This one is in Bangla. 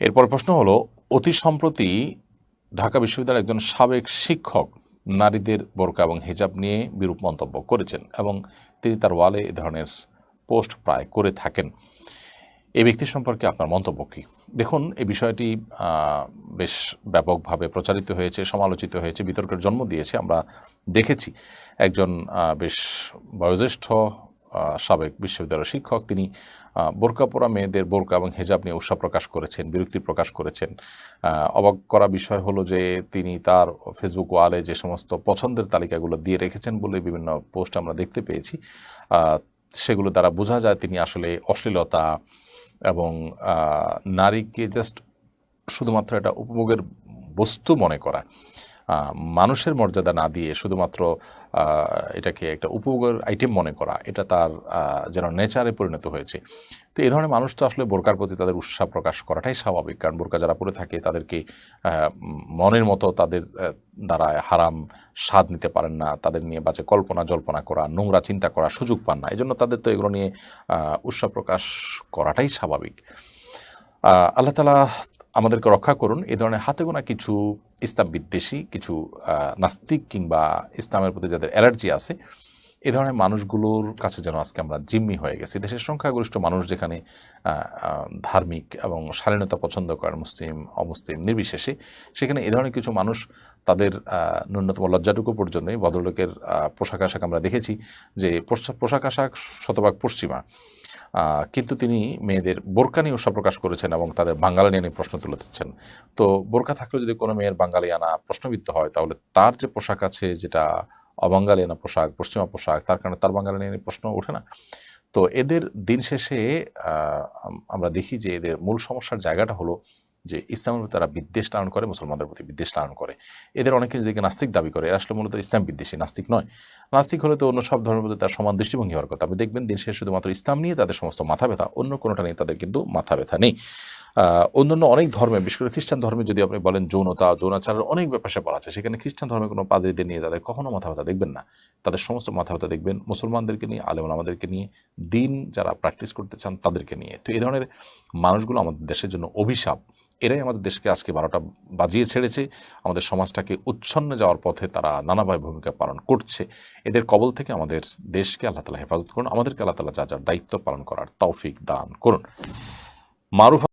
এরপর প্রশ্ন হলো, অতি সম্প্রতি ঢাকা বিশ্ববিদ্যালয়ের একজন সাবেক শিক্ষক নারীদের বোরকা এবং হিজাব নিয়ে বিরূপ মন্তব্য করেছেন এবং তিনি তার ওয়ালে এ ধরনের পোস্ট প্রায় করে থাকেন। এই ব্যক্তি সম্পর্কে আপনার মন্তব্য কী? দেখুন এই বিষয়টি বেশ ব্যাপকভাবে প্রচারিত হয়েছে, সমালোচিত হয়েছে, বিতর্কের জন্ম দিয়েছে। আমরা দেখেছি, একজন বেশ বয়োজ্যেষ্ঠ সাবেক বিশ্ববিদ্যালয়ের শিক্ষক। তিনি বোরকা পরা মেয়েদের বোরকা এবং হেজাব নিয়ে উৎসাহ প্রকাশ করেছেন, বিরক্তি প্রকাশ করেছেন। অবাক করা বিষয় হলো যে তিনি তার ফেসবুক ওয়ালে যে সমস্ত পছন্দের তালিকাগুলো দিয়ে রেখেছেন বলে বিভিন্ন পোস্ট আমরা দেখতে পেয়েছি সেগুলো দ্বারা বোঝা যায় তিনি আসলে অশ্লীলতা এবং নারীকে জাস্ট শুধুমাত্র এটা উপভোগের বস্তু মনে করা। মানুষের মর্যাদা না দিয়ে শুধুমাত্র এটাকে একটা উপভোগের আইটেম মনে করা, এটা তার যেন নেচারে পরিণত হয়েছে। তো এই ধরনের মানুষ তো আসলে বোরকার প্রতি তাদের উৎসাহ প্রকাশ করাটাই স্বাভাবিক, কারণ বোরকা যারা পরে থাকে তাদেরকে মনের মতো তাদের দ্বারা হারাম স্বাদ নিতে পারেন না, তাদের নিয়ে বাজে কল্পনা জল্পনা করা, নোংরা চিন্তা করার সুযোগ পান না। এই জন্য তাদের তো এগুলো নিয়ে উৎসাহ প্রকাশ করাটাই স্বাভাবিক। আল্লাহ তালা আমাদেরকে রক্ষা করুন। এ ধরনের হাতে গোনা কিছু ইসলাম বিদ্বেষী, কিছু নাস্তিক কিংবা ইসলামের প্রতি যাদের অ্যালার্জি আছে এই ধরনের মানুষগুলোর কাছে যেন আজকে আমরা জিম্মি হয়ে গেছি। দেশের সংখ্যাগরিষ্ঠ মানুষ যেখানে ধার্মিক এবং শালীনতা পছন্দ করেন, মুসলিম, অমুসলিম, নির্বিশেষে, সেখানে এ ধরনের কিছু মানুষ তাদের ন্যূনতম লজ্জাটুকু পর্যন্ত ভদ্রলোকের পোশাক আশাক আমরা দেখেছি যে পোশাক আশাক শতভাগ পশ্চিমা। কিন্তু তিনি মেয়েদের বোরকা নিয়ে উৎসাহ প্রকাশ করেছেন এবং তাদের বাঙালি নিয়ে প্রশ্ন তুলে দিচ্ছেন তো বোরকা থাকলেও যদি কোনো মেয়ের বাঙালিয়ানা প্রশ্নবিদ্ধ হয়, তাহলে তার যে পোশাক আছে, যেটা অবাঙালিয়ানা পোশাক, পশ্চিমা পোশাক, তার কারণে তার বাঙালি নিয়ে প্রশ্ন ওঠে না। তো এদের দিন শেষে আমরা দেখি যে এদের মূল সমস্যার জায়গাটা হলো যে ইসলামের প্রতি তারা বিদ্বেষ লালন করে, মুসলমানদের প্রতি বিদ্বেষ লালন করে। এদের অনেকে নিজেকে নাস্তিক দাবি করে। আসলে মূলত ইসলাম বিদ্বেষী, নাস্তিক নয়। নাস্তিক হলে তো অন্য সব ধর্মের প্রতি তার সমান দৃষ্টিভঙ্গি হওয়ার কথা। আপনি দেখবেন দিন শেষে শুধুমাত্র ইসলাম নিয়ে তাদের সমস্ত মাথা ব্যথা অন্য কোনোটা নিয়ে তাদের কিন্তু মাথা ব্যথা নেই। অন্যান্য অনেক ধর্মে, বিশেষ করে খ্রিস্টান ধর্মে যদি আপনি বলেন যৌনতা, যৌনাচারের অনেক ব্যাপার স্যাপার আছে। সেখানে খ্রিস্টান ধর্মে কোনো পাদ্রীদের নিয়ে তাদের কখনো মাথা ব্যথা দেখবেন না। তাদের সমস্ত মাথা ব্যথা দেখবেন মুসলমানদেরকে নিয়ে, আলেম আমাদেরকে নিয়ে, দিন যারা প্র্যাকটিস করতে চান তাদেরকে নিয়ে। তো এই ধরনের মানুষগুলো আমাদের দেশের জন্য অভিশাপ। এরাই আমাদের দেশকে আজকে বারোটা বাজিয়ে ছেড়েছে। আমাদের সমাজটাকে উচ্ছন্ন যাওয়ার পথে তারা নানাভাবে ভূমিকা পালন করছে। এদের কবল থেকে আমাদের দেশকে আল্লাহ তালা হেফাজত করুন। আমাদেরকে আল্লাহ তালা যা যার দায়িত্ব পালন করার তৌফিক দান করুন। মারুফ